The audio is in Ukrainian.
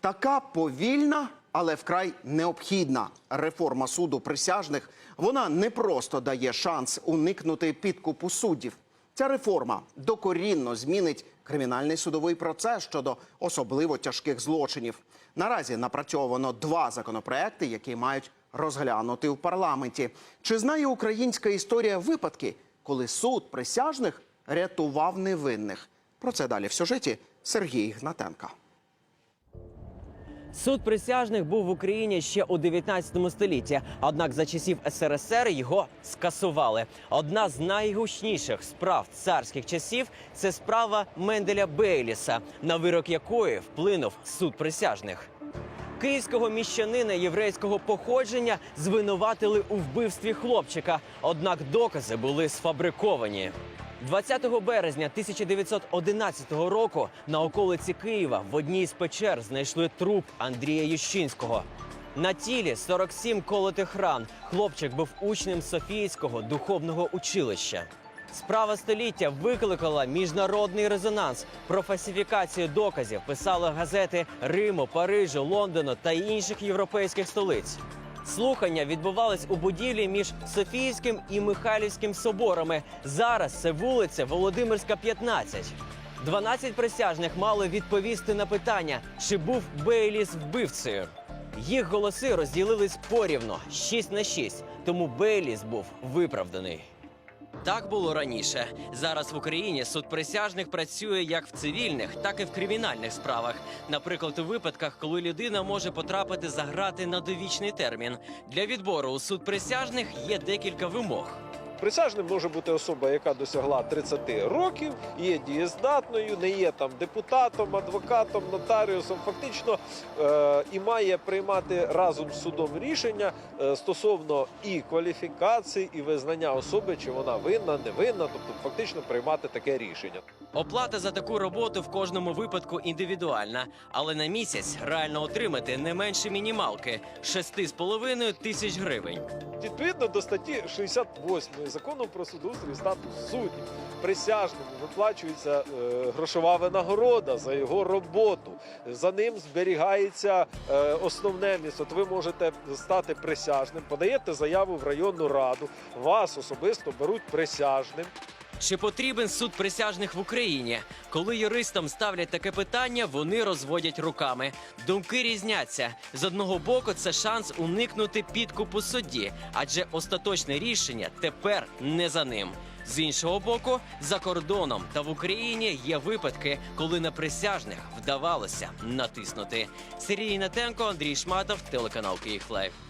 Така повільна, але вкрай необхідна реформа суду присяжних. Вона не просто дає шанс уникнути підкупу суддів. Ця реформа докорінно змінить кримінальний судовий процес щодо особливо тяжких злочинів. Наразі напрацьовано два законопроекти, які мають розглянути в парламенті. Чи знає українська історія випадки, коли суд присяжних рятував невинних? Про це далі в сюжеті Сергій Гнатенка. Суд присяжних був в Україні ще у 19 столітті. Однак за часів СРСР його скасували. Одна з найгучніших справ царських часів це справа Менделя Бейліса, на вирок якої вплинув суд присяжних. Київського міщанина єврейського походження звинуватили у вбивстві хлопчика, однак докази були сфабриковані. 20 березня 1911 року на околиці Києва в одній з печер знайшли труп Андрія Ющинського. На тілі 47 колотих ран. Хлопчик був учнем Софійського духовного училища. Справа століття викликала міжнародний резонанс. Про фальсифікацію доказів писали газети Риму, Парижу, Лондону та інших європейських столиць. Слухання відбувались у будівлі між Софійським і Михайлівським соборами. Зараз це вулиця Володимирська, 15. 12 присяжних мали відповісти на питання, чи був Бейліс вбивцею. Їх голоси розділились порівно 6 на 6, тому Бейліс був виправданий. Так було раніше. Зараз в Україні суд присяжних працює як в цивільних, так і в кримінальних справах. Наприклад, у випадках, коли людина може потрапити за грати на довічний термін. Для відбору у суд присяжних є декілька вимог. Присяжним може бути особа, яка досягла 30 років, є дієздатною, не є там депутатом, адвокатом, нотаріусом, фактично е, і має приймати разом з судом рішення е, стосовно і кваліфікації, і визнання особи, чи вона винна, не винна, тобто фактично приймати таке рішення. Оплата за таку роботу в кожному випадку індивідуальна, але на місяць реально отримати не менше мінімалки 6,5 тисяч гривень. Відповідно до статті 68 закону про судоустрій статус суддів присяжному виплачується е, грошова винагорода за його роботу. За ним зберігається е, основне місце. От ви можете стати присяжним, подаєте заяву в районну раду, вас особисто беруть присяжним. Чи потрібен суд присяжних в Україні? Коли юристам ставлять таке питання, вони розводять руками. Думки різняться. З одного боку, це шанс уникнути підкупу судді, адже остаточне рішення тепер не за ним. З іншого боку, за кордоном та в Україні є випадки, коли на присяжних вдавалося натиснути. Сергій Натенко, Андрій Шматов, телеканал Київ Лайв.